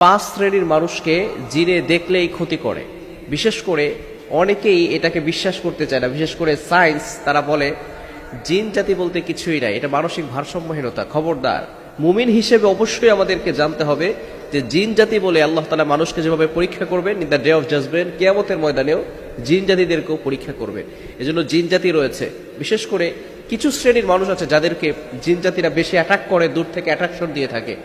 পাঁচ শ্রেণির মানুষকে জিনে দেখলেই ক্ষতি করে। বিশেষ করে অনেকেই এটাকে বিশ্বাস করতে চায় না। বিশেষ করে সায়েন্স, তারা বলে, জিন জাতি বলতে কিছুই নাই, এটা মানসিক ভারসাম্যহীনতা। খবরদার, মুমিন হিসেবে অবশ্যই আমাদেরকে জানতে হবে যে জিন জাতি বলে আল্লাহ তালা মানুষকে যেভাবে পরীক্ষা করবেন in the day of judgment কেয়ামতের ময়দানেও জিন জাতিদেরকেও পরীক্ষা করবে। এজন্য জিন জাতি রয়েছে। বিশেষ করে কিছু শ্রেণির মানুষ আছে যাদেরকে জিন জাতিরা বেশি অ্যাটাক করে, দূর থেকে অ্যাট্রাকশন দিয়ে থাকে।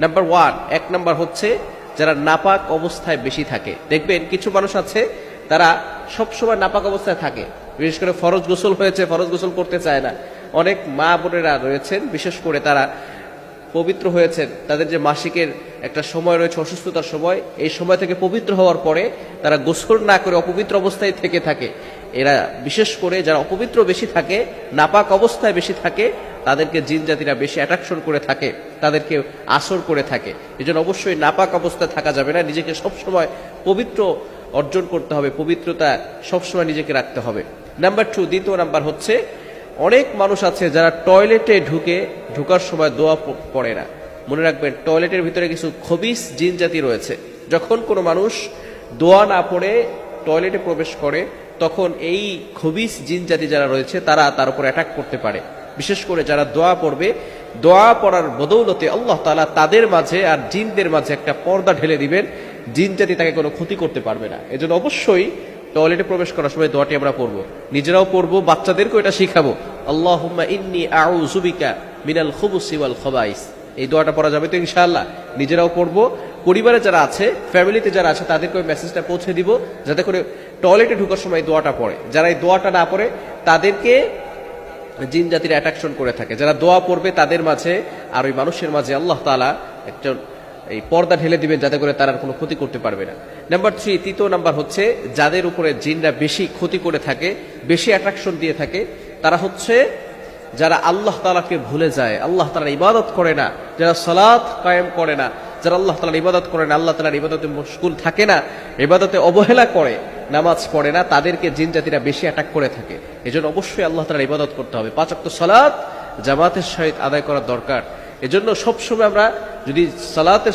নাম্বার ওয়ান এক নাম্বার হচ্ছে যারা নাপাক অবস্থায় বেশি থাকে। দেখবেন কিছু মানুষ আছে, তারা সবসময় নাপাক অবস্থায় থাকে। বিশেষ করে ফরজ গোসল হয়েছে, ফরজ গোসল করতে চায় না। অনেক মা বোনেরা রয়েছেন, বিশেষ করে তারা পবিত্র হয়েছেন। তাদের যে মাসিকের একটা সময় রয়েছে, অসুস্থতার সময়, এই সময় থেকে পবিত্র হওয়ার পরে তারা গোসল না করে অপবিত্র অবস্থায় থেকে থাকে। এরা বিশেষ করে যারা অপবিত্র বেশি থাকে, নাপাক অবস্থায় বেশি থাকে তাদেরকে জিন জাতিরা বেশি অ্যাট্রাকশন করে থাকে, তাদেরকে আসর করে থাকে। এই জন্য অবশ্যই নাপাক অবস্থায় থাকা যাবে না, নিজেকে সবসময় পবিত্র অর্জন করতে হবে, পবিত্রতা সবসময় নিজেকে রাখতে হবে। নাম্বার টু দ্বিতীয় নাম্বার হচ্ছে, অনেক মানুষ আছে যারা টয়লেটে ঢুকে, ঢুকার সময় দোয়া পড়ে না। মনে রাখবেন টয়লেটের ভিতরে কিছু খবিস জিন জাতি রয়েছে। যখন কোনো মানুষ দোয়া না পড়ে টয়লেটে প্রবেশ করে, তখন এই খবিস জিন জাতি যারা রয়েছে, তারা তার উপর অ্যাটাক করতে পারে। বিশেষ করে যারা দোয়া পড়বে, দোয়া পড়ার বদৌলতে আল্লাহ তালা তাদের মাঝে আর জিনদের মাঝে একটা পর্দা ঢেলে দিবেন, জিন জাতি তাকে কোনো ক্ষতি করতে পারবে না। এজন্য অবশ্যই টয়লেটে প্রবেশ করার সময় দোয়াটি আমরা পড়ব। নিজেরাও পড়ব, বাচ্চাদেরকেও এটা শিখাবো। আল্লাহুম্মা ইন্নি আউ জুবিকা মিনাল খুবুসি ওয়াল খবাইস। এই দোয়াটা পড়া যাবে তো ইনশাআল্লাহ। নিজেরাও পড়ব। পরিবারে যারা আছে, ফ্যামিলিতে যারা আছে, তাদেরকে মেসেজটা পৌঁছে দিব, যাতে করে টয়লেটে ঢুকার সময় দোয়াটা পড়ে। যারা এই দোয়াটা না পড়ে, তাদেরকে জিন জাতির অ্যাট্রাকশন করে থাকে। যারা দোয়া পড়বে তাদের মাঝে আর ওই মানুষের মাঝে আল্লাহ তালা একজন এই পর্দা ঢেলে দিবেন যাতে করে তারা কোনো ক্ষতি করতে পারবে না। নাম্বার থ্রি তৃতীয় নাম্বার হচ্ছে যাদের উপরে জিনরা বেশি ক্ষতি করে থাকে, বেশি অ্যাট্রাকশন দিয়ে থাকে, তারা হচ্ছে যারা আল্লাহ তালাকে ভুলে যায়, আল্লাহ তালার ইবাদত করে না, যারা সালাত কায়েম করে না, যারা আল্লাহ তালার ইবাদত করে না, আল্লাহ তালার ইবাদতে মুশকুল থাকে না, ইবাদতে অবহেলা করে নামাজ পড়ে না, তাদেরকে জিন জাতিরা বেশি অ্যাটাক করে থাকে। এজন্য অবশ্যই আল্লাহ তালা ইবাদত করতে হবে। পাঁচক্ত সালাত, জামাতের সহিত আদায় করা দরকার। এজন্য সবসময় আমরা যদি সালাতের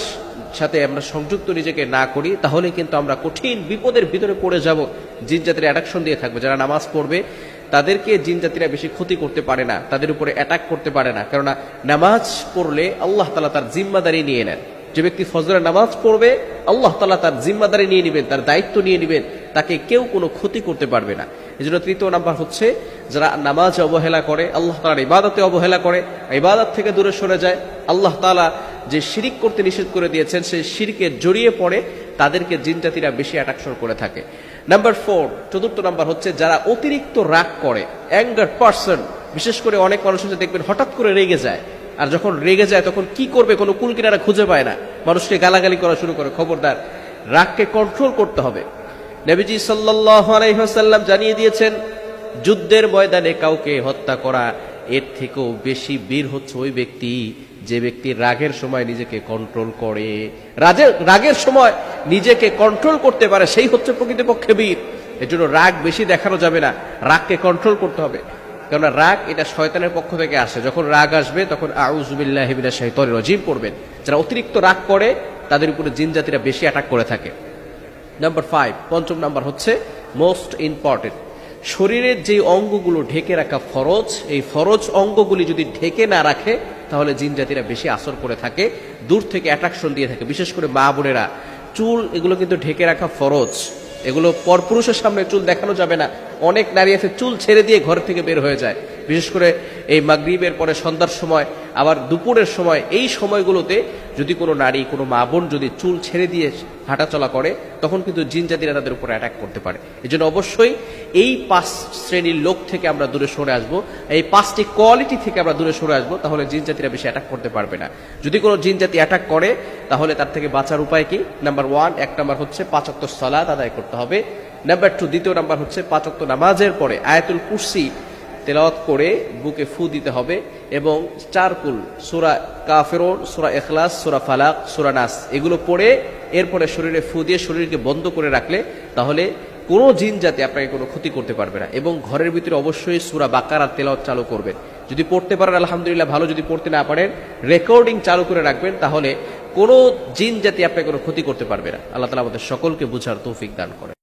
সাথে আমরা সংযুক্ত নিজেকে না করি, তাহলে কিন্তু আমরা কঠিন বিপদের ভিতরে পড়ে যাব। জিন জাতির অ্যাট্রাকশন দিয়ে থাকবে। যারা নামাজ পড়বে, তাদেরকে জিন জাতিরা বেশি ক্ষতি করতে পারে না। তাদের উপরে অ্যাটাক করতে পারে না। কেননা নামাজ পড়লে আল্লাহ তালা তার জিম্মাদারি নিয়ে নেন। যে ব্যক্তি ফজরের নামাজ পড়বে, আল্লাহ তালা তার জিম্মাদারি নিয়ে নেবেন, তার দায়িত্ব নিয়ে নেবেন, তাকে কেউ কোনো ক্ষতি করতে পারবে না। এই জন্য তৃতীয় নাম্বার হচ্ছে, যারা নামাজ অবহেলা করে, আল্লাহ তালার ইবাদতে অবহেলা করে, ইবাদত থেকে দূরে সরে যায়, আল্লাহ তালা যে শিরিক করতে নিষেধ করে দিয়েছেন সেই শিরকে জড়িয়ে পড়ে, তাদেরকে জিন জাতিরা বেশি অ্যাট্রাকশন করে থাকে। নাম্বার ফোর চতুর্থ নাম্বার হচ্ছে, যারা অতিরিক্ত রাগ করে অ্যাঙ্গার পার্সন বিশেষ করে অনেক মানুষ হচ্ছে দেখবেন হঠাৎ করে রেগে যায়। আর যখন রেগে যায়, তখন কি করবে? কোনো কুল কিনারা খুঁজে পায় না। মানুষকে গালাগালি করা শুরু করে। খবরদার, রাগকে কন্ট্রোল করতে হবে। নবীজি সাল্লাহ জানিয়ে দিয়েছেন, যুদ্ধের ময়দানে কাউকে হত্যা করা, এর থেকেও বেশি বীর হচ্ছে ওই ব্যক্তি। যে ব্যক্তি রাগের সময় নিজেকে কন্ট্রোল করে, রাজের, রাগের সময় নিজেকে কন্ট্রোল করতে পারে, সেই হচ্ছে প্রকৃতপক্ষে বীর। এর জন্য রাগ বেশি দেখানো যাবে না। রাগকে কন্ট্রোল করতে হবে। কেননা রাগ এটা শয়তানের পক্ষ থেকে আসে। যখন রাগ আসবে, তখন আউজুবিল্লাহিবিনা শৈতর রজিম পড়বেন। যারা অতিরিক্ত রাগ করে, তাদের উপরে জিন জাতিরা বেশি অ্যাটাক করে থাকে। নাম্বার ফাইভ পঞ্চম নাম্বার হচ্ছে মোস্ট ইম্পর্টেন্ট শরীরের যে অঙ্গগুলো ঢেকে রাখা ফরজ, এই ফরজ অঙ্গগুলি যদি ঢেকে না রাখে, তাহলে জিন জাতিরা বেশি আসর করে থাকে, দূর থেকে অ্যাট্রাকশন দিয়ে থাকে। বিশেষ করে মা বোনেরা, চুল এগুলো কিন্তু ঢেকে রাখা ফরজ। এগুলো পরপুরুষের সামনে চুল দেখানো যাবে না। অনেক নারী আছে, চুল ছেড়ে দিয়ে ঘর থেকে বের হয়ে যায়। বিশেষ করে এই মাগরিবের পরে সন্ধ্যার সময়, আবার দুপুরের সময়, এই সময়গুলোতে যদি কোনো নারী, কোনো মা বোন যদি চুল ছেড়ে দিয়ে হাঁটাচলা করে, তখন কিন্তু জিন জাতিরা তাদের উপর অ্যাটাক করতে পারে। এই জন্য অবশ্যই এই পাঁচ শ্রেণির লোক থেকে আমরা দূরে সরে আসব, এই পাঁচটি কোয়ালিটি থেকে আমরা দূরে সরে আসব, তাহলে জিন জাতিরা বেশি অ্যাটাক করতে পারবে না। যদি কোনো জিন জাতি অ্যাটাক করে, তাহলে তার থেকে বাঁচার উপায় কি? নাম্বার ওয়ান এক নাম্বার হচ্ছে পাঁচাত্তর সালাদ আদায় করতে হবে। নাম্বার টু দ্বিতীয় নাম্বার হচ্ছে পাঁচাত্তর নামাজের পরে, আয়াতুল কুরসি তেলাওয়াত করে বুকে ফু দিতে হবে এবং চারকুল, সুরা কাফেরোন, সুরা এখলাস সুরা ফালাক, সুরা নাস, এগুলো পড়ে এরপরে শরীরে ফু দিয়ে শরীরকে বন্ধ করে রাখলে তাহলে কোনো জিন জাতি আপনাকে কোনো ক্ষতি করতে পারবে না এবং ঘরের ভিতরে অবশ্যই সুরা বাকার আর তেলাওয়াত চালু করবেন। যদি পড়তে পারেন, আলহামদুলিল্লাহ, ভালো, যদি পড়তে না পারেন, রেকর্ডিং চালু করে রাখবেন, তাহলে কোনো জিন জাতি আপনাকে কোনো ক্ষতি করতে পারবে না। আল্লাহ তালা আমাদের সকলকে বুঝার তৌফিক দান করে